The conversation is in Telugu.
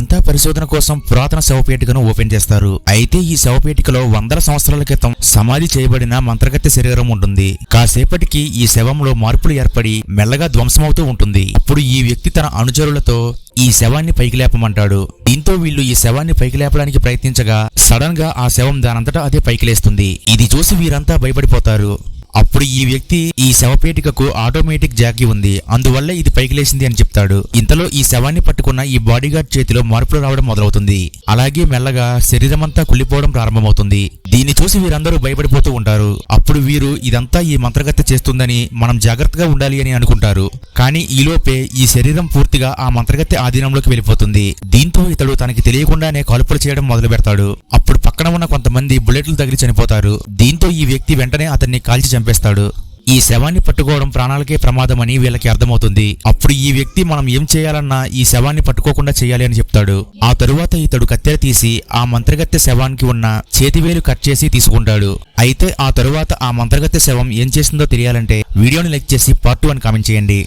వీరంతా పరిశోధన కోసం పురాతన శవపేటికను ఓపెన్ చేస్తారు. అయితే ఈ శవపేటికలో వందల సంవత్సరాల క్రితం సమాధి చేయబడిన మంత్రగత్తె శరీరం ఉంటుంది. కాసేపటికి ఈ శవంలో మార్పులు ఏర్పడి మెల్లగా ధ్వంసమవుతూ ఉంటుంది. అప్పుడు ఈ వ్యక్తి తన అనుచరులతో ఈ శవాన్ని పైకి లేపమంటాడు. దీంతో వీళ్ళు ఈ శవాన్ని పైకి లేపడానికి ప్రయత్నించగా సడన్గా ఆ శవం దానంతటా అదే పైకి లేస్తుంది. ఇది చూసి వీరంతా భయపడిపోతారు. అప్పుడు ఈ వ్యక్తి ఈ శవపేటికకు ఆటోమేటిక్ జాకీ ఉంది. అందువల్ల ఇది పైకి లేచింది అని చెప్తాడు. ఇంతలో ఈ శవాన్ని పట్టుకున్న ఈ బాడీగార్డ్ చేతిలో మార్పులు రావడం మొదలవుతుంది. అలాగే మెల్లగా శరీరమంతా కుళ్ళిపోవడం ప్రారంభమవుతుంది. దీన్ని చూసి వీరందరూ భయపడిపోతూ ఉంటారు. అప్పుడు వీరు ఇదంతా ఈ మంత్రగత్త చేస్తుందని మనం జాగ్రత్తగా ఉండాలి అని అనుకుంటారు. కానీ ఈలోపే ఈ శరీరం పూర్తిగా ఆ మంత్రగత్తె ఆధీనంలోకి వెళ్ళిపోతుంది. దీంతో ఇతడు తనకి తెలియకుండానే కాల్పులు చేయడం మొదలు పెడతాడు అప్పుడు పక్కన ఉన్న కొంతమంది బుల్లెట్లు తగిలి చనిపోతారు. దీంతో ఈ వ్యక్తి వెంటనే అతన్ని కాల్చి చంపేస్తాడు. ఈ శవాన్ని పట్టుకోవడం ప్రాణాలకే ప్రమాదమని వీళ్ళకి అర్థమవుతుంది. అప్పుడు ఈ వ్యక్తి మనం ఏం చేయాలన్నా ఈ శవాన్ని పట్టుకోకుండా చేయాలి అని చెప్తాడు. ఆ తరువాత ఇతడు కత్తెర తీసి ఆ మంత్రగత్తె శవానికి ఉన్న చేతివేలు కట్ చేసి తీసుకుంటాడు. అయితే ఆ తరువాత ఆ మంత్రగత్తె శవం ఏం చేసిందో తెలియాలంటే వీడియోని లైక్ చేసి పార్ట్ వన్ అని కామెంట్ చేయండి.